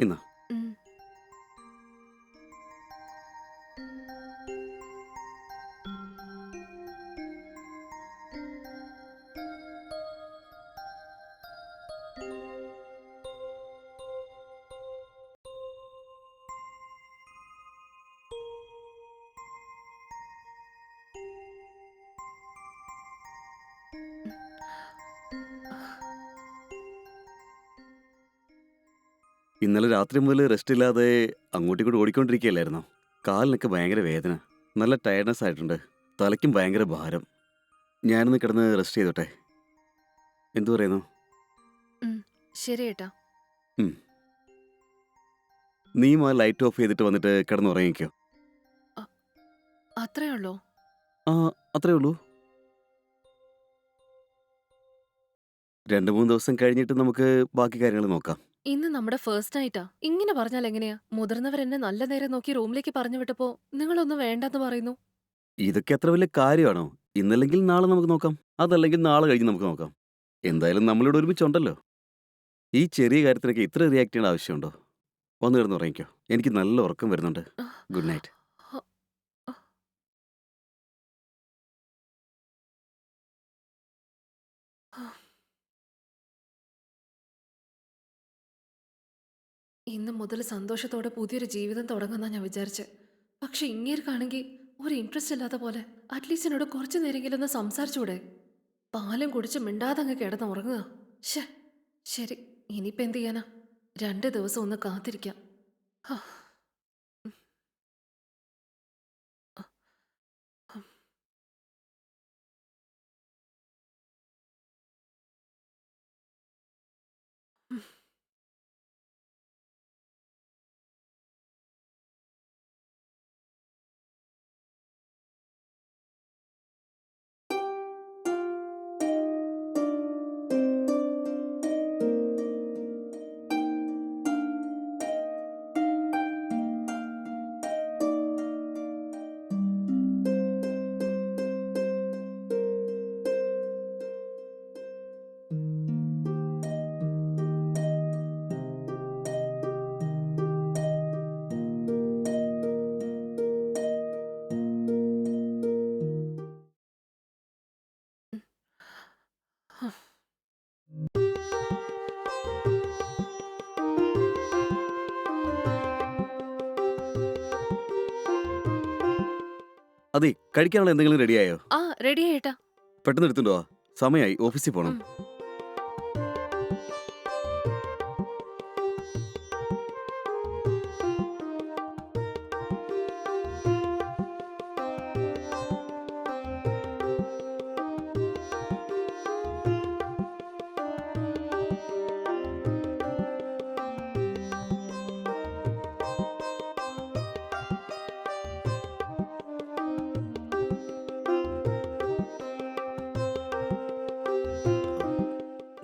ഇന്നാ. ഇന്നലെ രാത്രി മുതൽ റെസ്റ്റ് ഇല്ലാതെ അങ്ങോട്ടും ഓടിക്കൊണ്ടിരിക്കുകയല്ലായിരുന്നു ഓടിക്കൊണ്ടിരിക്കുകയല്ലായിരുന്നോ? കാലിനൊക്കെ ഭയങ്കര വേദന. നല്ല ടയർഡ്നെസ് ആയിട്ടുണ്ട്. തലയ്ക്കും ഭയങ്കര ഭാരം. ഞാനൊന്ന് കിടന്ന് റെസ്റ്റ് ചെയ്തോട്ടെ. എന്തു പറയുന്നു? ശരി ഏട്ടാ. നീയും ആ ലൈറ്റ് ഓഫ് ചെയ്തിട്ട് വന്നിട്ട് കിടന്നുറങ്ങിക്കോ. അത്രേ ഉള്ളൂ? ആ അത്രേ ഉള്ളൂ. രണ്ട് മൂന്ന് ദിവസം കഴിഞ്ഞിട്ട് നമുക്ക് ബാക്കി കാര്യങ്ങൾ നോക്കാം. ഇന്ന് നമ്മുടെ ഫസ്റ്റ് നൈറ്റാ. ഇങ്ങനെ പറഞ്ഞാൽ എങ്ങനെയാ? മുതിർന്നവർ എന്നെ നല്ല നേരം നോക്കി റൂമിലേക്ക് പറഞ്ഞു വിട്ടപ്പോ നിങ്ങളൊന്നും വേണ്ടെന്ന് പറയുന്നു. ഇതൊക്കെ അത്ര വലിയ കാര്യമാണോ? ഇന്നല്ലെങ്കിൽ നാളെ നമുക്ക് നോക്കാം. അതല്ലെങ്കിൽ നാളെ കഴിഞ്ഞ് നമുക്ക് നോക്കാം. എന്തായാലും നമ്മളിവിടെ ഒരുമിച്ചുണ്ടല്ലോ. ഈ ചെറിയ കാര്യത്തിനൊക്കെ ഇത്ര റിയാക്ട് ചെയ്യേണ്ട ആവശ്യമുണ്ടോ? ഒന്ന് കിടന്ന് ഉറങ്ങിക്കോ എനിക്ക് നല്ല ഉറക്കം വരുന്നുണ്ട്. ഗുഡ് നൈറ്റ് ഇന്ന് മുതൽ സന്തോഷത്തോടെ പുതിയൊരു ജീവിതം തുടങ്ങുന്ന ഞാൻ വിചാരിച്ച്. പക്ഷെ ഇങ്ങേർക്കാണെങ്കിൽ ഒരു ഇൻട്രസ്റ്റ് ഇല്ലാത്ത പോലെ അറ്റ്ലീസ്റ്റ് എന്നോട് കുറച്ചു നേരെങ്കിലും ഒന്ന് സംസാരിച്ചൂടെ പാലും കുടിച്ച് മിണ്ടാതെ അങ്ങ് കിടന്ന് ഉറങ്ങുക. ശേ ശരി ഇനിയിപ്പോൾ എന്ത് ചെയ്യാനാ? രണ്ട് ദിവസം ഒന്ന് കാത്തിരിക്കാം. ഹാ. കഴിക്കാനുള്ള എന്തെങ്കിലും റെഡിയായോ ആ റെഡി ആയിട്ടാ പെട്ടെന്ന് എടുത്തുണ്ടോ സമയായി. സമയമായി ഓഫീസിൽ പോകണം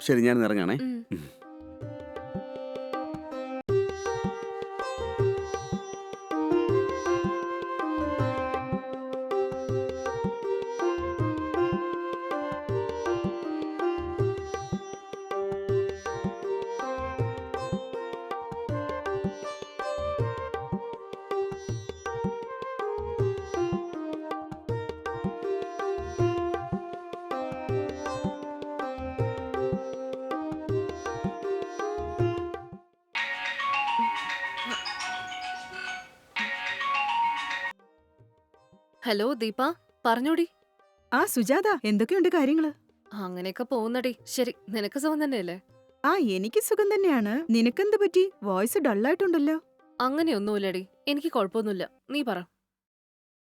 ശരി ഞാൻ ഇറങ്ങാണേ. ഹലോ ദീപ പറഞ്ഞോടി. ആ സുജാത എന്തൊക്കെയുണ്ട് കാര്യങ്ങൾ? അങ്ങനെയൊക്കെ പോകുന്നടി. ശരി നിനക്ക് സുഖം തന്നെയല്ലേ? ആ എനിക്ക് സുഖം തന്നെയാണ്. നിനക്കെന്ത് പറ്റി? വോയിസ് ഡള്ളായിട്ടുണ്ടല്ലോ. അങ്ങനെയൊന്നുമില്ലടി. എനിക്ക് കുഴപ്പമൊന്നുമില്ല. നീ പറ.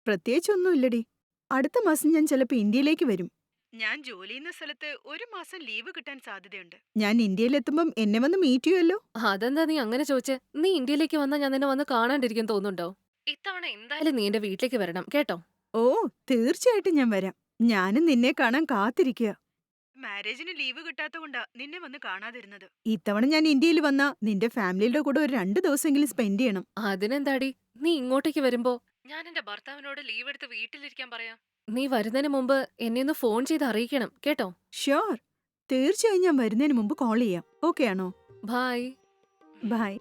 പ്രത്യേകിച്ചൊന്നുമില്ലടി. അടുത്ത മാസം ഞാൻ ചിലപ്പോ ഇന്ത്യയിലേക്ക് വരും. ഞാൻ ജോലി ചെയ്യുന്ന സ്ഥലത്ത് ഒരു മാസം ലീവ് കിട്ടാൻ സാധ്യതയുണ്ട്. ഞാൻ ഇന്ത്യയിലെത്തുമ്പം എന്നെ വന്ന് മീറ്റ് ചെയ്യുമല്ലോ അതെന്താ നീ അങ്ങനെ ചോദിച്ചേ? നീ ഇന്ത്യയിലേക്ക് വന്നാൽ ഞാൻ നിന്നെ വന്ന് കാണാണ്ടിരിക്കും തോന്നുന്നുണ്ടോ? ഇത്തവണ എന്തായാലും നീ എന്റെ വീട്ടിലേക്ക് വരണം കേട്ടോ? ഓ തീർച്ചയായിട്ടും ഞാൻ വരാം. ഞാനും നിന്നെ കാണാൻ കാത്തിരിക്കുക മാരേജിന് ലീവ് കിട്ടാത്തതുകൊണ്ടാ നിന്നെ വന്ന് കാണാതിരുന്നത്. ഇത്തവണ ഞാൻ ഇന്ത്യയിൽ വന്ന നിന്റെ ഫാമിലിയുടെ കൂടെ ഒരു രണ്ട് ദിവസമെങ്കിലും സ്പെൻഡ് ചെയ്യണം. അതിനെന്താടി? നീ ഇങ്ങോട്ടേക്ക് വരുമ്പോ? ഞാൻ എന്റെ ഭർത്താവിനോട് ലീവ് എടുത്ത് വീട്ടിലിരിക്കാൻ പറയാം. നീ വരുന്നതിന് മുമ്പ് എന്നെ ഒന്ന് ഫോൺ ചെയ്ത് അറിയിക്കണം കേട്ടോ? ഷ്യോർ. തീർച്ചയായും ഞാൻ വരുന്നതിന് മുമ്പ് കോൾ ചെയ്യാം. ഓക്കെ ആണോ? ബൈ ബൈ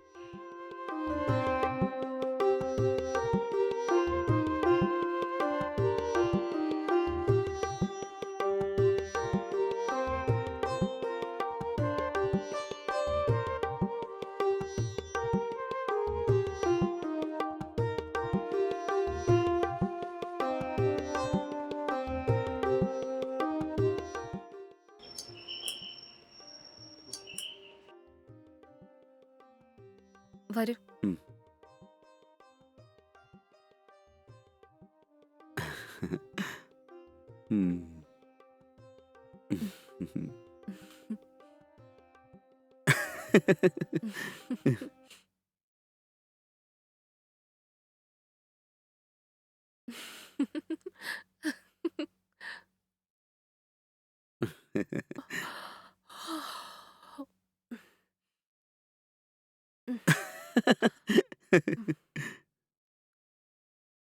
വരൂ. ഉം.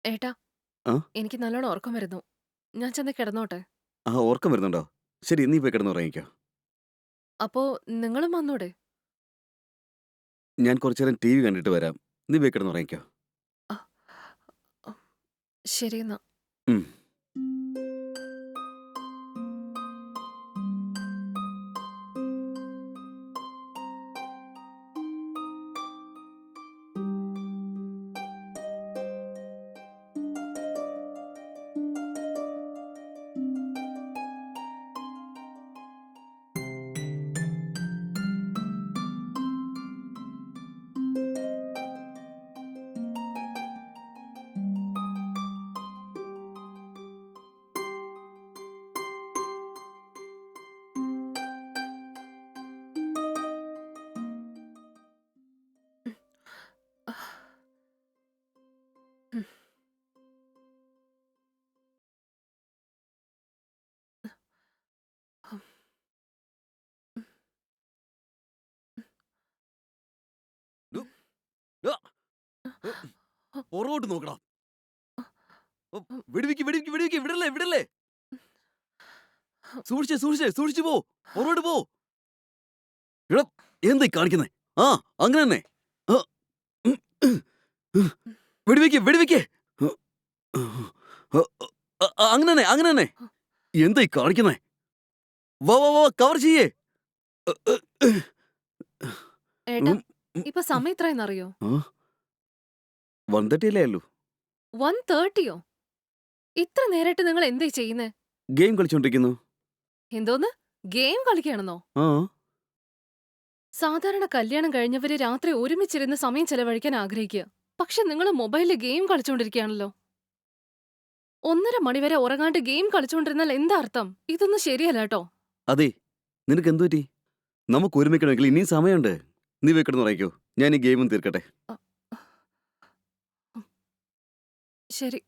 ഏട്ടാ ആ? എനിക്ക് നല്ലോണം ഉറക്കം വരുന്നു. ഞാൻ ചെന്ന് കിടന്നോട്ടെ. ആ ഓർക്കം വരുന്നുണ്ടോ? ശരി നീ പോയി കിടന്നുറങ്ങിക്കോ അപ്പോ നിങ്ങളും വന്നോടെ? ഞാൻ കുറച്ചു നേരം ടി വി കണ്ടിട്ട് വരാം. നീ പോയി കിടന്നുറങ്ങിക്കോ ശരി എന്നാ. പുറകോട്ട് നോക്കടാ. ഓ, വെടിവെക്ക് വെടിവെക്ക് വെടിവെക്ക്. വിടല്ലേ വിടല്ലേ? സൂക്ഷിച്ചേ സൂക്ഷിച്ചേ സൂക്ഷിച്ചു പോ. പുറകോട്ട് പോ. എടാ എന്തായി കാണിക്കുന്നേ? ആ അങ്ങനെ തന്നെ. ആ. വെടിവെക്ക് വെടിവെക്ക്. ആ, ആ, ആ, അങ്ങനെ തന്നെ അങ്ങനെ തന്നെ. എന്തായി കാണിക്കുന്നേ? വാ വാ വാ കവർ ചെയ്യേ. ഏട്ടാ. ഇപ്പൊ സമയം എത്രയെന്നറിയോ വൺ തേർട്ടി അല്ലേ ഉള്ളൂ. വൺ തേർട്ടിയോ? ഇത്ര നേരായിട്ട് നിങ്ങൾ എന്തേ ചെയ്യുന്നേ? ഗെയിം കളിച്ചോണ്ടിരിക്കുന്നു. എന്തോന്ന്? ഗെയിം കളിക്കാണെന്നോ ആ. സാധാരണ കല്യാണം കഴിഞ്ഞവര് രാത്രി ഒരുമിച്ചിരുന്ന് സമയം ചെലവഴിക്കാൻ ആഗ്രഹിക്കുക. പക്ഷെ നിങ്ങൾ മൊബൈലിൽ ഗെയിം കളിച്ചോണ്ടിരിക്കുകയാണല്ലോ. ഒന്നര മണിവരെ ഉറങ്ങാണ്ട് ഗെയിം കളിച്ചോണ്ടിരുന്നാൽ എന്താ അർത്ഥം? ഇതൊന്നും ശരിയല്ല കേട്ടോ. അതെ. നിനക്ക് എന്തു പറ്റി? നമുക്ക് ഒരുമിക്കണമെങ്കിൽ ഇനിയും സമയമുണ്ട്. നീ വെക്കണമെന്ന് ഉറങ്ങിക്കോ ഞാൻ ഈ ഗെയിമും തീർക്കട്ടെ. ശരി.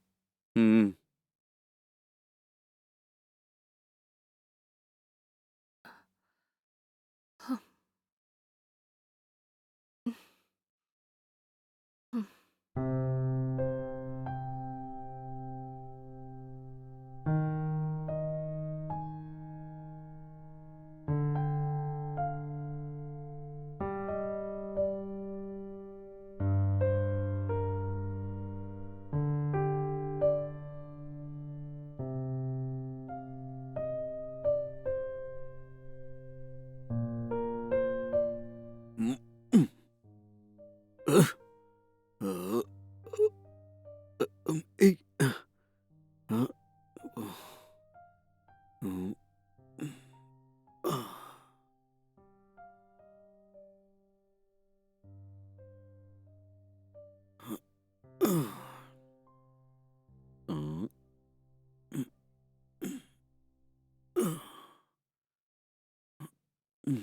ഹലോ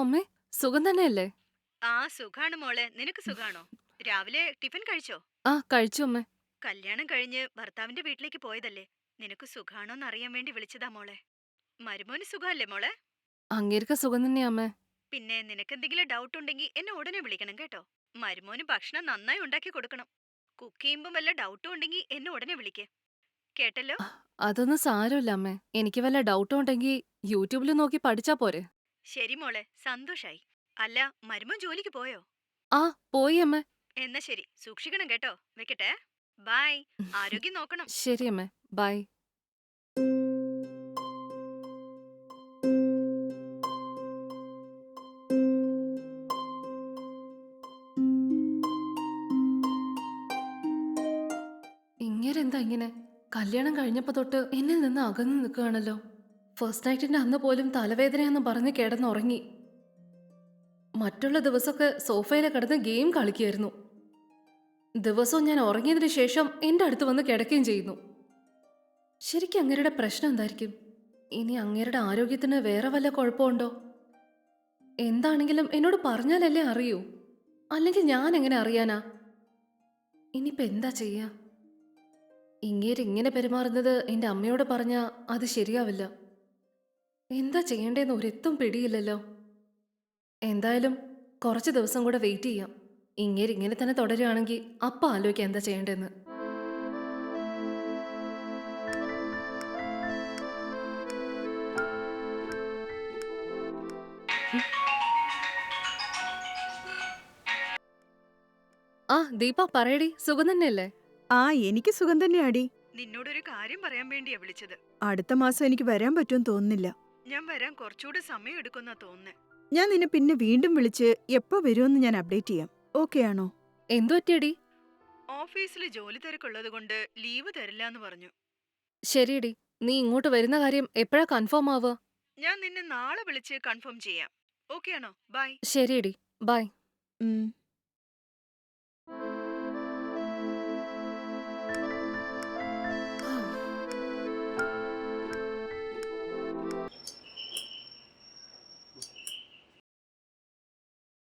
അമ്മേ സുഖം തന്നെയല്ലേ? ആ സുഖാണ് മോളെ. നിനക്ക് സുഖാണോ? രാവിലെ ടിഫിൻ കഴിച്ചോ? ആ കഴിച്ചു അമ്മേ. കല്യാണം കഴിഞ്ഞ് ഭർത്താവിന്റെ വീട്ടിലേക്ക് പോയതല്ലേ. നിനക്ക് സുഖാണോന്ന് അറിയാൻ വേണ്ടി വിളിച്ചതാ മോളെ. മരുമോന് സുഖമല്ലേ മോളെ? അങ്ങേർക്ക് സുഖം തന്നെയാ അമ്മേ. പിന്നെ നിനക്ക് എന്തെങ്കിലും ഡൗട്ട് ഉണ്ടെങ്കിൽ എന്നെ ഉടനെ വിളിക്കണം കേട്ടോ. മരുമോന് ഭക്ഷണം നന്നായി ഉണ്ടാക്കി കൊടുക്കണം. കുക്ക് ചെയ്യുമ്പോൾ വല്ല ഡൗട്ടും ഉണ്ടെങ്കിൽ എന്നെ ഉടനെ വിളിക്കേ. കേട്ടല്ലോ? അതൊന്നും സാരമില്ല അമ്മേ. എനിക്ക് വല്ല ഡൗട്ടും ഉണ്ടെങ്കിൽ യൂട്യൂബിൽ നോക്കി പഠിച്ചാ പോരെ. ശരി മോളെ. സന്തോഷായി. അല്ല മരുമോൻ ജോലിക്ക് പോയോ? ആ പോയി അമ്മേ. എന്നാ ശരി. സൂക്ഷിക്കണം കേട്ടോ. വെക്കട്ടെ. ബൈ. ആരോഗ്യം നോക്കണം. ശരി അമ്മേ. ബൈ. കല്യാണം കഴിഞ്ഞപ്പോൾ തൊട്ട് എന്നിൽ നിന്ന് അകന്നു നിൽക്കുകയാണല്ലോ. ഫസ്റ്റ് നൈറ്റിന്റെ അന്ന് പോലും തലവേദനയെന്ന് പറഞ്ഞ് കിടന്നുറങ്ങി. മറ്റുള്ള ദിവസമൊക്കെ സോഫയിൽ കിടന്ന് ഗെയിം കളിക്കുമായിരുന്നു. ദിവസവും ഞാൻ ഉറങ്ങിയതിന് ശേഷം എന്റെ അടുത്ത് വന്ന് കിടക്കുകയും ചെയ്യുന്നു. ശരിക്കും അങ്ങേരുടെ പ്രശ്നം എന്തായിരിക്കും? ഇനി അങ്ങേരുടെ ആരോഗ്യത്തിന് വേറെ വല്ല കുഴപ്പമുണ്ടോ? എന്താണെങ്കിലും എന്നോട് പറഞ്ഞാലല്ലേ അറിയൂ. അല്ലെങ്കിൽ ഞാൻ എങ്ങനെ അറിയാനാ? ഇനിയിപ്പോൾ എന്താ ചെയ്യാ? ഇങ്ങേര് ഇങ്ങനെ പെരുമാറുന്നത് എന്റെ അമ്മയോട് പറഞ്ഞാൽ അത് ശരിയാവില്ല. എന്താ ചെയ്യേണ്ടതെന്ന് ഒരെത്തും പിടിയില്ലല്ലോ. എന്തായാലും കുറച്ച് ദിവസം കൂടെ വെയിറ്റ് ചെയ്യാം. ഇങ്ങേര് ഇങ്ങനെ തന്നെ തുടരുകയാണെങ്കിൽ അപ്പം ആലോചിക്കാം എന്താ ചെയ്യേണ്ടതെന്ന് ആ ദീപ പറയടി സുഖം തന്നെയല്ലേ? ആ എനിക്ക് സുഖം തന്നെയാടി. നിന്നോടൊരു കാര്യം പറയാൻ വേണ്ടിയാ വിളിച്ചത്. അടുത്ത മാസം എനിക്ക് വരാൻ പറ്റുമെന്ന് തോന്നുന്നില്ല. ഞാൻ വരാൻ കുറച്ചുകൂടി സമയം എടുക്കുന്ന തോന്നുന്നേ. ഞാൻ നിന്നെ പിന്നെ വീണ്ടും വിളിച്ച് എപ്പോ വരുമെന്ന് ഞാൻ അപ്ഡേറ്റ് ചെയ്യാം. ഓക്കെ ആണോ? എന്തു പറ്റിയടി? ഓഫീസിൽ ജോലി തിരക്കുള്ളത് കൊണ്ട് ലീവ് തരില്ല എന്ന് പറഞ്ഞു. ശരിയടി. നീ ഇങ്ങോട്ട് വരുന്ന കാര്യം എപ്പോഴാ കൺഫേം ആവുക? ഞാൻ നിന്നെ നാളെ വിളിച്ച് കൺഫേം ചെയ്യാം. ഓക്കെ ആണോ? ബൈ ശരിയടി. ബൈ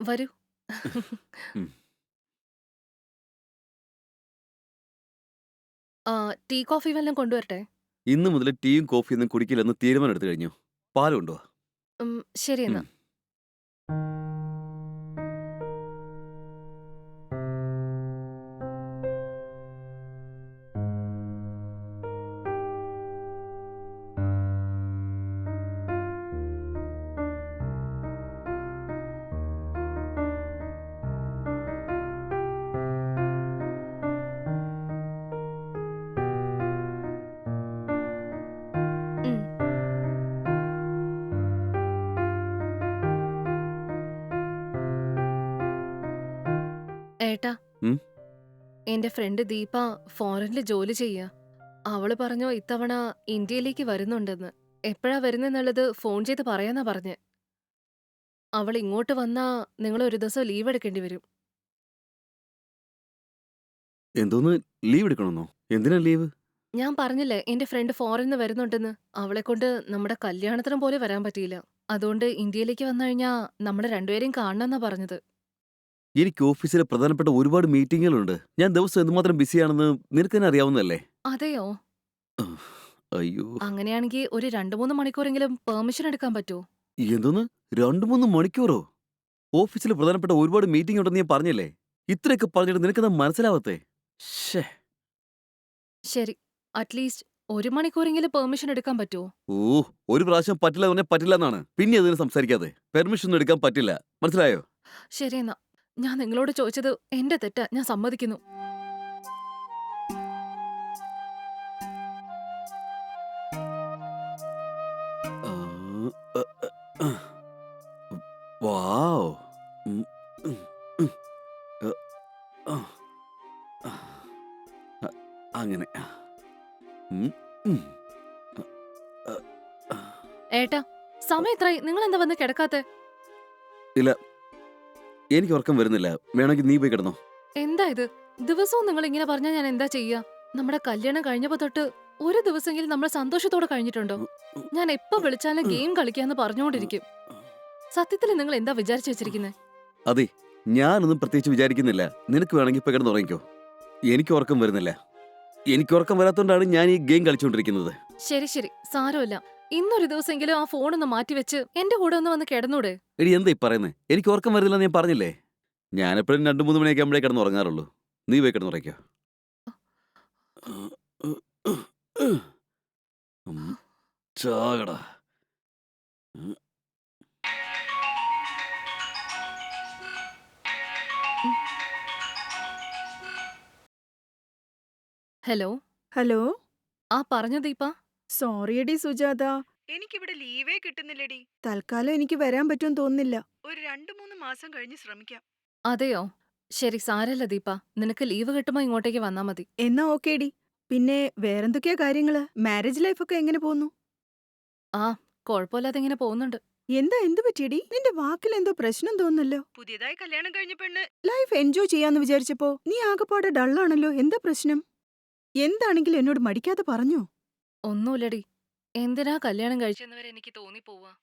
വരൂ. ആ ടീ കോഫി വല്ലതും കൊണ്ടുവരട്ടെ? ഇന്ന് മുതൽ ടീയും കോഫിയൊന്നും കുടിക്കില്ലെന്ന് തീരുമാനം എടുത്തു കഴിഞ്ഞു. പാലുണ്ടോ? ഉം, ശരി എന്നാ. ഉം. ഏട്ടാ ഉം? എന്റെ ഫ്രണ്ട് ദീപ ഫോറിനിൽ ജോലി ചെയ്യാ. അവൾ പറഞ്ഞു ഇത്തവണ ഇന്ത്യയിലേക്ക് വരുന്നുണ്ടെന്ന്. എപ്പോഴാ വരുന്നെന്നുള്ളത് ഫോൺ ചെയ്ത് പറയാന്നാ പറഞ്ഞ്. അവൾ ഇങ്ങോട്ട് വന്നാ നിങ്ങൾ ഒരു ദിവസം ലീവ് എടുക്കേണ്ടി വരും. എന്തോന്ന്? ലീവ് എടുക്കണമെന്നോ? എന്തിനാ ലീവ് ഞാൻ പറഞ്ഞില്ലേ എന്റെ ഫ്രണ്ട് ഫോറിന്ന് വരുന്നുണ്ടെന്ന്. അവളെ കൊണ്ട് നമ്മുടെ കല്യാണത്തിനും പോലെ വരാൻ പറ്റിയില്ല. അതുകൊണ്ട് ഇന്ത്യയിലേക്ക് വന്നു കഴിഞ്ഞാ നമ്മളെ രണ്ടുപേരെയും കാണണമെന്നാ പറഞ്ഞത്. എനിക്ക് ഓഫീസിലെ പ്രധാനപ്പെട്ട ഒരുപാട് മീറ്റിങ്ങുകളുണ്ട്. ഞാൻ ദിവസം എന്തുമാത്രം ബിസിയാണെന്ന് നിനക്ക് തന്നെ അറിയാവുന്നതല്ലേ അതെയോ അയ്യോ. അങ്ങനെയാണെങ്കിൽ ഒരു രണ്ടു മൂന്ന് മണിക്കൂറെങ്കിലും പെർമിഷൻ എടുക്കാൻ പറ്റുമോ എന്തോന്ന്? രണ്ടു മൂന്ന് മണിക്കൂറോ? ഓഫീസിൽ പ്രധാനപ്പെട്ട ഒരുപാട് മീറ്റിംഗ് ഉണ്ടെന്ന് ഞാൻ പറഞ്ഞില്ലേ? ഇത്രയൊക്കെ പറഞ്ഞിട്ട് നിനക്കത് മനസ്സിലാവത്തേ? ഷേ ശരി. അറ്റ്ലീസ്റ്റ് ഒരു മണിക്കൂറെങ്കിലും പെർമിഷൻ എടുക്കാൻ പറ്റുമോ ഓ ഒരു പ്രാവശ്യം പറ്റില്ല പറഞ്ഞാൽ പറ്റില്ല എന്നാണ്. പിന്നെ അതിന് സംസാരിക്കാതെ. പെർമിഷൻ ഒന്നും എടുക്കാൻ പറ്റില്ല. മനസ്സിലായോ? ശരി എന്നാ. ഞാൻ നിങ്ങളോട് ചോദിച്ചത് എന്റെ തെറ്റാ. ഞാൻ സമ്മതിക്കുന്നു. വാവ് അങ്ങനെ. ഏട്ടാ സമയം നിങ്ങൾ എന്താ വന്ന് കിടക്കാത്തെ? എനിക്ക് ഉറക്കം വരുന്നില്ല. വേണമെങ്കിൽ നീ പോയി കിടന്നോ. എന്താ ഇത്? ദിവസവും നിങ്ങൾ ഇങ്ങനെ പറഞ്ഞാൽ ഞാൻ എന്താ ചെയ്യാ? നമ്മുടെ കല്യാണം കഴിഞ്ഞപ്പോ തൊട്ട് ഒരു ദിവസമെങ്കിലും നമ്മൾ സന്തോഷത്തോടെ കഴിഞ്ഞിട്ടുണ്ടോ? ഞാൻ എപ്പോ വിളിച്ചാലും ഗെയിം കളിക്കാന്ന് പറഞ്ഞുകൊണ്ടിരിക്കും സത്യത്തിൽ നിങ്ങൾ എന്താ വിചാരിച്ചു വെച്ചിരിക്കുന്നത് അതെ ഞാനൊന്നും പ്രത്യേകിച്ച് വിചാരിക്കുന്നില്ല. നിനക്ക് വേണമെങ്കിൽ ഇപ്പൊ കിടന്ന് ഉറങ്ങിക്കോ. എനിക്ക് ഉറക്കം വരുന്നില്ല. എനിക്ക് ഉറക്കം വരാത്തോണ്ടാണ് ഞാൻ ഈ ഗെയിം കളിച്ചുകൊണ്ടിരിക്കുന്നത് ശരി ശരി. സാരമില്ല. ഇന്നൊരു ദിവസമെങ്കിലും ആ ഫോണൊന്ന് മാറ്റിവെച്ച് എന്റെ കൂടെ ഒന്ന് വന്ന് കിടന്നൂടെ. എടി എന്താ ഈ പറയുന്നത് എനിക്ക് ഉറക്കം വരുന്നില്ല ഞാൻ പറഞ്ഞില്ലേ? ഞാൻ എപ്പോഴും രണ്ടു മൂന്ന് മണിയൊക്കെ ആകുമ്പോഴേ കിടന്ന് ഉറങ്ങാറുള്ളൂ. നീ പോയി കിടന്ന് ഉറക്കോ ഉം, ചാകടാ. ഹലോ? ഹലോ? ആ പറഞ്ഞു ദീപ. സോറിയടി സുജാത. എനിക്കിവിടെ ലീവേ കിട്ടുന്നില്ലടി. തൽക്കാലം എനിക്ക് വരാൻ പറ്റുമെന്ന് തോന്നുന്നില്ല. ഒരു രണ്ടു മൂന്ന് മാസം കഴിഞ്ഞ് ശ്രമിക്കാം. അതെയോ? ശരി സാരല്ല ദീപ. നിനക്ക് ലീവ് കിട്ടുമ്പോ ഇങ്ങോട്ടേക്ക് വന്നാ മതി. എന്നാ ഓക്കേടി പിന്നെ വേറെന്തൊക്കെയാ കാര്യങ്ങൾ? മാരേജ് ലൈഫൊക്കെ എങ്ങനെ പോന്നു കുഴപ്പമില്ലാതെ ഇങ്ങനെ പോകുന്നുണ്ട്. എന്താ എന്ത് പറ്റിയടി? നിന്റെ വാക്കിൽ എന്തോ പ്രശ്നം തോന്നുന്നല്ലോ. പുതിയതായി കല്യാണം കഴിഞ്ഞ പെണ്ണ്. ലൈഫ് എൻജോയ് ചെയ്യാന്ന് വിചാരിച്ചപ്പോ നീ ആകെപ്പാടെ ഡള്ളാണല്ലോ എന്താ പ്രശ്നം? എന്താണെങ്കിലും എന്നോട് മടിക്കാതെ പറഞ്ഞോ. ഒന്നുമില്ലടി. എന്തിനാ കല്യാണം കഴിച്ചെന്നുവരെ എനിക്ക് തോന്നിപ്പോവാ.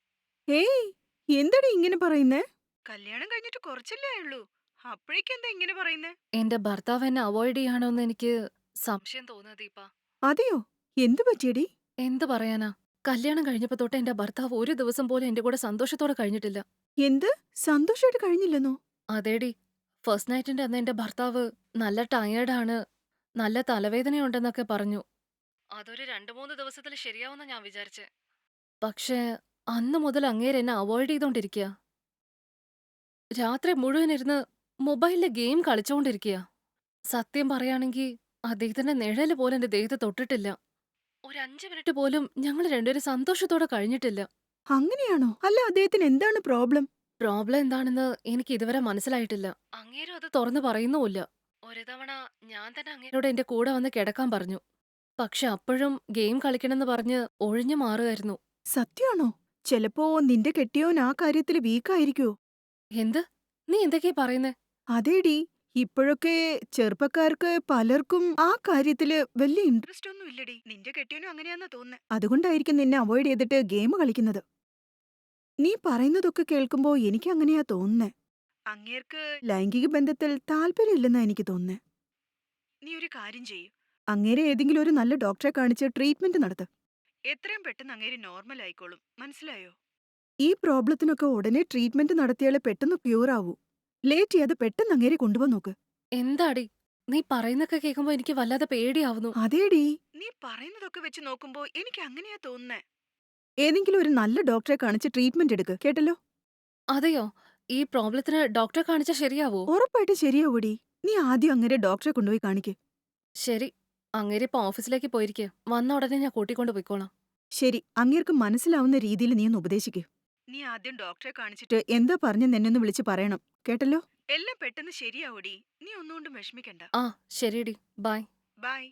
ഏയ് എന്തടി ഇങ്ങനെ പറയുന്നേ? കല്യാണം കഴിഞ്ഞിട്ട് കുറച്ചല്ലേ ഉള്ളൂ അപ്പോഴേക്കെന്താ ഇങ്ങനെ പറയുന്നേ? എന്റെ ഭർത്താവ് എന്നെ അവോയ്ഡ് ചെയ്യാണോ എന്ന് എനിക്ക് സംശയം തോന്നുക ദീപ. അതെയോ? എന്തു പറ്റിയടി? എന്ത് പറയാനാ? കല്യാണം കഴിഞ്ഞപ്പോ തൊട്ട് എന്റെ ഭർത്താവ് ഒരു ദിവസം പോലും എന്റെ കൂടെ സന്തോഷത്തോടെ കഴിഞ്ഞിട്ടില്ല. എന്ത്? സന്തോഷമായിട്ട് കഴിഞ്ഞില്ലെന്നോ? അതേടി. ഫസ്റ്റ് നൈറ്റിന്റെ അന്ന് എന്റെ ഭർത്താവ് നല്ല ടയേർഡാണ് നല്ല തലവേദനയുണ്ടെന്നൊക്കെ പറഞ്ഞു. അതൊരു രണ്ടു മൂന്ന് ദിവസത്തിൽ ശരിയാവുന്ന ഞാൻ വിചാരിച്ചു. പക്ഷേ അന്ന് മുതൽ അങ്ങേര് എന്നെ അവോയ്ഡ് ചെയ്തോണ്ടിരിക്കുക രാത്രി മുഴുവൻ ഇരുന്ന് മൊബൈലിലെ ഗെയിം കളിച്ചോണ്ടിരിക്കുക സത്യം പറയുകയാണെങ്കിൽ അദ്ദേഹത്തിന്റെ നിഴൽ പോലും എന്റെ ദേഹത്ത് തൊട്ടിട്ടില്ല. ഒരു അഞ്ചു മിനിറ്റ് പോലും ഞങ്ങൾ രണ്ടുപേരും സന്തോഷത്തോടെ കഴിഞ്ഞിട്ടില്ല. അങ്ങനെയാണോ? അല്ല അദ്ദേഹത്തിന് എന്താണ് പ്രോബ്ലം? പ്രോബ്ലം എന്താണെന്ന് എനിക്ക് ഇതുവരെ മനസ്സിലായിട്ടില്ല. അങ്ങേരും അത് തുറന്നു പറയുന്നുമില്ല. ഒരു തവണ ഞാൻ തന്നെ അങ്ങേരോട് എന്റെ കൂടെ വന്ന് കിടക്കാൻ പറഞ്ഞു. പക്ഷെ അപ്പോഴും ഗെയിം കളിക്കണമെന്ന് പറഞ്ഞ് ഒഴിഞ്ഞു മാറുമായിരുന്നു. സത്യാണോ? ചിലപ്പോ നിന്റെ കെട്ടിയോൻ ആ കാര്യത്തിൽ വീക്കായിരിക്കോ എന്ത്? നീ എന്തൊക്കെയാ പറയുന്നേ? അതേടി ഇപ്പോഴൊക്കെ ചെറുപ്പക്കാർക്ക് പലർക്കും ആ കാര്യത്തിൽ വലിയ ഇൻട്രസ്റ്റ് ഒന്നും ഇല്ലടി. നിന്റെ കെട്ടിയനും അങ്ങനെയാന്നാ തോന്നുന്നത് അതുകൊണ്ടായിരിക്കും നിന്നെ അവോയ്ഡ് ചെയ്തിട്ട് ഗെയിം കളിക്കുന്നത്. നീ പറയുന്നതൊക്കെ കേൾക്കുമ്പോ എനിക്ക് അങ്ങനെയാ തോന്നുന്നേ. അങ്ങേർക്ക് ലൈംഗിക ബന്ധത്തിൽ താല്പര്യമില്ലെന്നാ എനിക്ക് തോന്നുന്നേ. നീ ഒരു കാര്യം ചെയ്യൂ. അങ്ങേരെ ഏതെങ്കിലും ഒരു നല്ല ഡോക്ടറെ കാണിച്ച് ട്രീറ്റ്മെന്റ് നടത്ത്. എത്രയും പെട്ടെന്ന് അങ്ങേര് നോർമൽ ആയിക്കോളും മനസ്സിലായോ? ഈ പ്രോബ്ലത്തിനൊക്കെ ഉടനെ ട്രീറ്റ്മെന്റ് നടത്തിയാലേ പെട്ടെന്ന് ക്യൂർ ആവൂ ലേറ്റ് ചെയ്യാതെ പെട്ടെന്ന് അങ്ങേരെ കൊണ്ടുപോകാൻ നോക്ക്. എന്താടി? നീ പറയുന്നൊക്കെ കേൾക്കുമ്പോ എനിക്ക് വല്ലാതെ പേടിയാവുന്നു. അതേടി. നീ പറയുന്നതൊക്കെ വെച്ച് നോക്കുമ്പോ എനിക്ക് അങ്ങനെയാ തോന്നുന്നേ. ഏതെങ്കിലും ഒരു നല്ല ഡോക്ടറെ കാണിച്ച് ട്രീറ്റ്മെന്റ് എടുക്ക്. കേട്ടല്ലോ? അതെയോ? ഈ പ്രോബ്ലത്തിന് ഡോക്ടറെ കാണിച്ചാൽ ശരിയാവോ? ഉറപ്പായിട്ട് ശരിയാവൂടി. നീ ആദ്യം അങ്ങനെ ഡോക്ടറെ കൊണ്ടുപോയി കാണിക്ക്. ശരി. അങ്ങേര് ഇപ്പൊ ഓഫീസിലേക്ക് പോയിരിക്കെ. വന്ന ഉടനെ ഞാൻ കൂട്ടിക്കൊണ്ട് പോയിക്കോളാം. ശരി അങ്ങേർക്ക് മനസ്സിലാവുന്ന രീതിയിൽ നീ ഒന്ന് ഉപദേശിക്കൂ. നീ ആദ്യം ഡോക്ടറെ കാണിച്ചിട്ട് എന്താ പറഞ്ഞു എന്നെ ഒന്ന് വിളിച്ച് പറയണം. കേട്ടല്ലോ? എല്ലാം പെട്ടെന്ന് ശരിയാവൂടി. നീ ഒന്നുകൊണ്ടും വിഷമിക്കണ്ട. ആ ശരിയടി. ബൈ. ബൈ.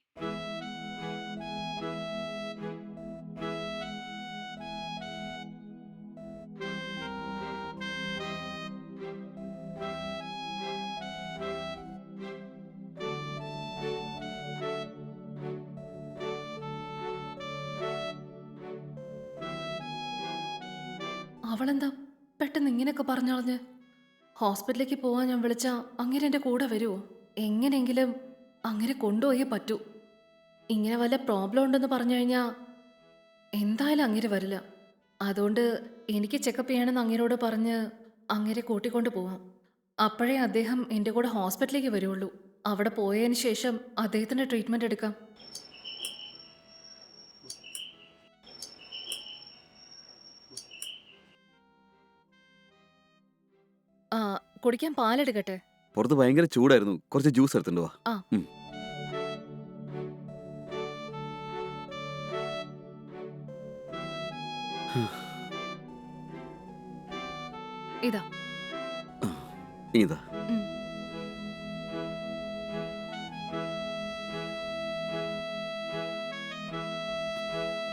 അവളെന്താ പെട്ടെന്ന് ഇങ്ങനെയൊക്കെ പറഞ്ഞളഞ്ഞ് ഹോസ്പിറ്റലിലേക്ക് പോവാൻ ഞാൻ വിളിച്ചാ അങ്ങനെ എന്റെ കൂടെ വരുമോ എങ്ങനെയെങ്കിലും അങ്ങനെ കൊണ്ടുപോയേ പറ്റൂ. ഇങ്ങനെ വല്ല പ്രോബ്ലം ഉണ്ടെന്ന് പറഞ്ഞു കഴിഞ്ഞാൽ എന്തായാലും അങ്ങനെ വരില്ല. അതുകൊണ്ട് എനിക്ക് ചെക്കപ്പ് ചെയ്യണമെന്ന് അങ്ങേരോട് പറഞ്ഞ് അങ്ങനെ കൂട്ടിക്കൊണ്ട് പോവാം. അപ്പോഴേ അദ്ദേഹം എന്റെ കൂടെ ഹോസ്പിറ്റലിലേക്ക് വരുള്ളൂ അവിടെ പോയതിന് ശേഷം അദ്ദേഹത്തിന്റെ ട്രീറ്റ്മെന്റ് എടുക്കാം. കുടിക്കാൻ പാലെടുക്കട്ടെ? പുറത്ത് ഭയങ്കര ചൂടായിരുന്നു. കുറച്ച് ജ്യൂസ് എടുത്തിട്ട് വാ. ആ. ഉം. ഇതാ. ഇതാ. ഉം.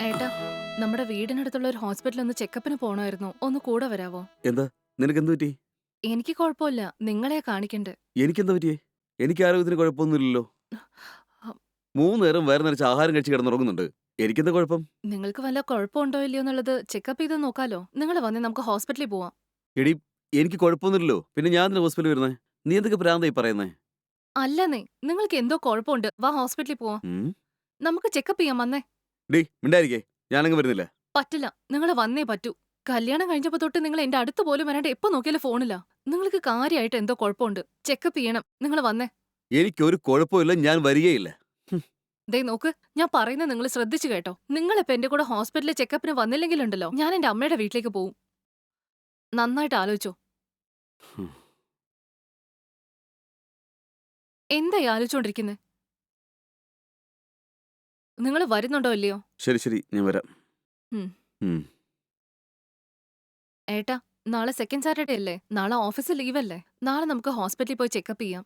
ഏട്ടാ നമ്മുടെ വീടിനടുത്തുള്ള ഒരു ഹോസ്പിറ്റലിൽ ഒന്ന് ചെക്കപ്പിന് പോകണമായിരുന്നു ഒന്ന് കൂടെ വരാവോ? എന്താ? നിനക്ക് എന്ത് പറ്റി? എനിക്ക് കുഴപ്പമില്ല. നിങ്ങളെ കാണിക്കണ്ടേ? എനിക്കെന്താ പറ്റിയേ? എനിക്ക് ആരോഗ്യത്തിന് കുഴപ്പമൊന്നുമില്ലല്ലോ. മൂന്ന് നേരം വയറ് നിറച്ച് ആഹാരം കഴിച്ച് കിടന്നുറങ്ങുന്നുണ്ട് എനിക്കെന്താ കുഴപ്പം? നിങ്ങൾക്ക് വല്ല കുഴപ്പമുണ്ടോ ഇല്ലയോ എന്നുള്ളത് ചെക്കപ്പ് ചെയ്ത് നോക്കാലോ. നിങ്ങൾ വന്നേ നമുക്ക് ഹോസ്പിറ്റലിൽ പോവാം. എടി എനിക്ക് കുഴപ്പമൊന്നുമില്ലല്ലോ. പിന്നെ ഞാൻ തന്നെ ഹോസ്പിറ്റലിൽ വരുന്നേ? നീ എന്തൊക്കെ പ്രാന്തായി പറയുന്നേ? അല്ലെന്നേ നിങ്ങൾക്ക് എന്തോ കുഴപ്പമുണ്ട്. വാ ഹോസ്പിറ്റലിൽ പോവാം. ഉം? നമുക്ക് ചെക്കപ്പ് ചെയ്യാൻ വന്നേ. ഡി മിണ്ടായിരിക്കേ ഞാനങ്ങ് വരുന്നില്ല. പറ്റില്ല. നിങ്ങൾ വന്നേ പറ്റൂ. കല്യാണം കഴിഞ്ഞപ്പോ തൊട്ട് നിങ്ങൾ എന്റെ അടുത്ത് പോലും വരാണ്ട് എപ്പോ നോക്കിയാലും ഫോണില്ല. നിങ്ങൾക്ക് കാര്യമായിട്ട് എന്തോ കുഴപ്പമുണ്ട്. ചെക്കപ്പ് ചെയ്യണം. നിങ്ങൾ വന്നേ. എനിക്കൊരു കുഴപ്പമില്ല ഞാൻ വരികയില്ല. ദേ നോക്ക്. ഞാൻ പറയുന്നത് നിങ്ങൾ ശ്രദ്ധിച്ചു കേട്ടോ. നിങ്ങളിപ്പോ എന്റെ കൂടെ ഹോസ്പിറ്റലിൽ ചെക്കപ്പിന് വന്നില്ലെങ്കിലുണ്ടല്ലോ ഞാൻ എന്റെ അമ്മയുടെ വീട്ടിലേക്ക് പോവും. നന്നായിട്ട് ആലോചിച്ചോ. എന്തായി ആലോചിച്ചോണ്ടിരിക്കുന്നത് നിങ്ങൾ വരുന്നുണ്ടോ ഇല്ലയോ? ശരി ശരി. ഞാൻ വരാം. ഏട്ടാ നാളെ സെക്കൻഡ് സാറ്റർഡേ അല്ലേ? നാളെ ഓഫീസിൽ ലീവല്ലേ നാളെ നമുക്ക് ഹോസ്പിറ്റലിൽ പോയി ചെക്കപ്പ് ചെയ്യാം.